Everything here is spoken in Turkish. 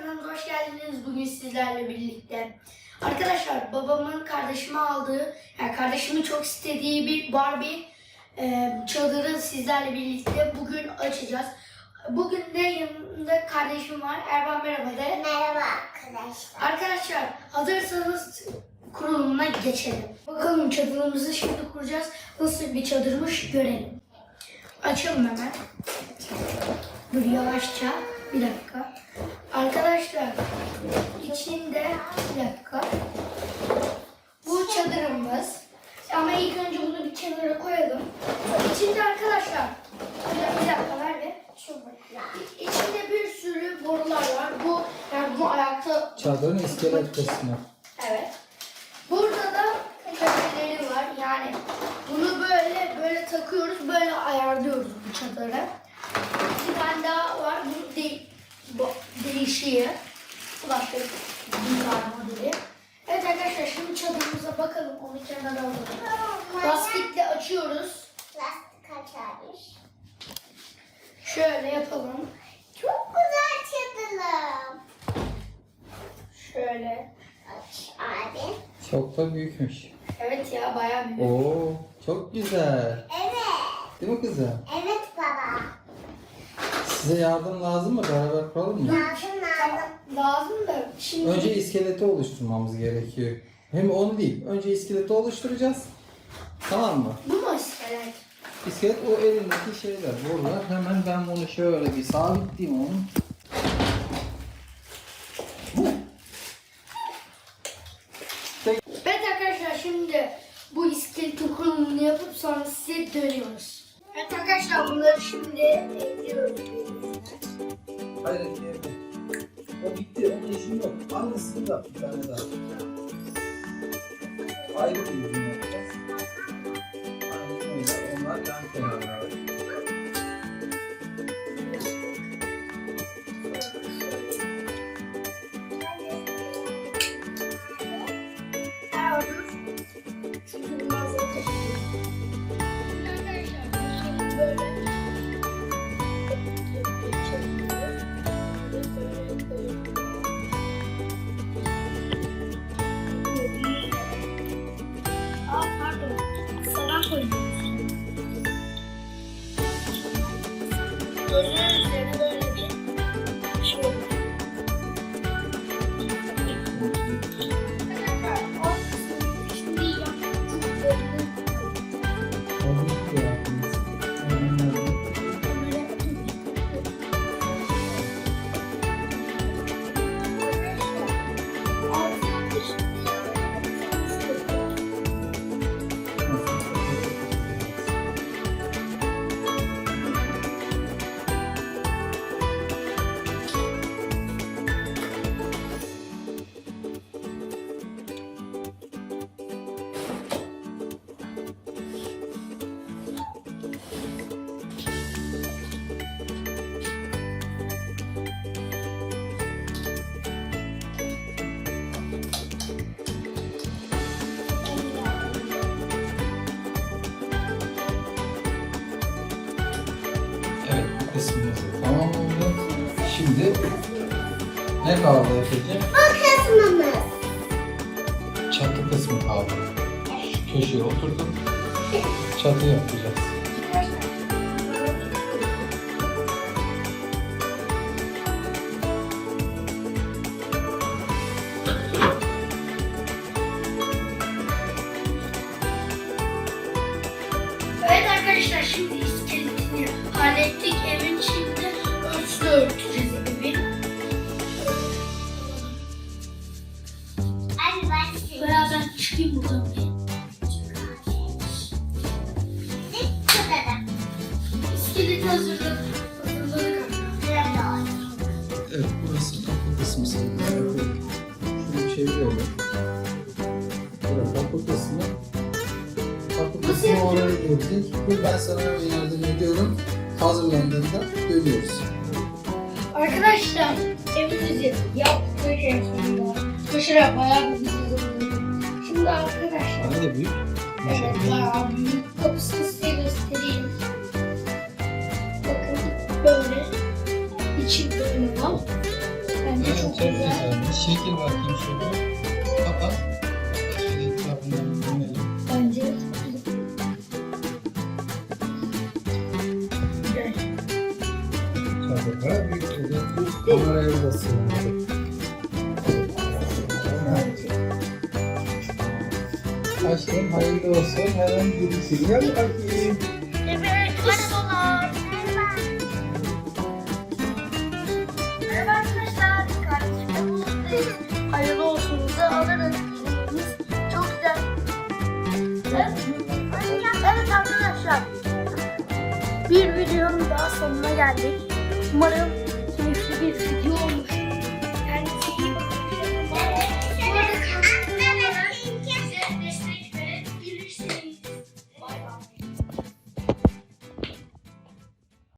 kanalımıza hoş geldiniz. Bugün sizlerle birlikte. Arkadaşlar babamın kardeşime aldığı, yani kardeşimin çok istediği bir Barbie e, çadırı sizlerle birlikte bugün açacağız. Bugün de yanımda kardeşim var. Ervan merhaba de. Merhaba arkadaşlar. Arkadaşlar hazırsanız kurulumuna geçelim. Bakalım çadırımızı şimdi kuracağız. Nasıl bir çadırmış görelim. Açalım hemen. Dur yavaşça. Bir dakika. Arkadaşlar içinde bir dakika. Bu çadırımız. Ama ilk önce bunu bir kenara koyalım. İçinde arkadaşlar bir dakika, ver be. İçinde bir sürü borular var. Bu yani bu ayakta Çadırın iskelet kısmı. Evet. Burada da köşeleri var. Yani bunu böyle böyle takıyoruz, böyle ayarlıyoruz bu çadırı. Bir tane daha var. Bu de, bu bir tane modeli. Evet arkadaşlar şimdi çadırımıza bakalım. Onu kenara alalım. Lastikle açıyoruz. Lastik açarmış. Şöyle yapalım. Çok güzel çadırım. Şöyle. Aç abi. Çok da büyükmüş. Evet ya bayağı büyük. Oo, çok güzel. Evet. Değil mi kızım? Evet baba. Size yardım lazım mı? Beraber kuralım mı? Lazım lazım. Lazım da şimdi Önce iskeleti oluşturmamız gerekiyor. Hem onu değil. Önce iskeleti oluşturacağız. Tamam mı? bu mu iskelet? İskelet o elindeki şeyler. Burada hemen ben bunu şöyle bir sabitleyeyim onu. Evet arkadaşlar şimdi bu iskeletin kurulumunu yapıp sonra size dönüyoruz. Evet arkadaşlar bunları şimdi ekliyoruz. Hayır, diğerine. O bitti. Onun işi yok. Aynısını da bir tane daha. Ayrı bir ürün ஒரு Evet, bu kısmımız da tamam oldu. Şimdi ne kaldı Efe'ciğim? Bu kısmımız. Çatı kısmı kaldı. Şu köşeye oturdum. Çatı yapacağız. Evet arkadaşlar şimdi iskeletini hallettik. İçinde ölçülü örteceğiz evi. Hadi başlayalım. Veya ben çıkayım buradan bir. Oldu. Evet, burası kapı kısmı sayılır. Şunu çevirelim. Burası kapı kısmı. Kapı kısmı yapacağız? oraya gelecek. Bu ben sana yardım ediyorum. Hazırlandığında dönüyoruz. Arkadaşlar evimizi yaptık en sonunda. Dışarı bayağı bir. Şimdi arkadaşlar Bana da büyük. Evet bayağı büyük. Kapısını size göstereyim. Bakın böyle. İçi böyle var. Evet, çok güzel. şekil bakayım şöyle. Kapat. Çadırda bir şöyle kameraya da sığındık. Aşkım hayırlı olsun. Hemen birisi gel bakayım. Merhaba arkadaşlar. Buluştayız. Hayırlı olsunuzu alırız. Çok güzel. Evet arkadaşlar. Bir videonun daha sonuna geldik. Umarım keyifli bir video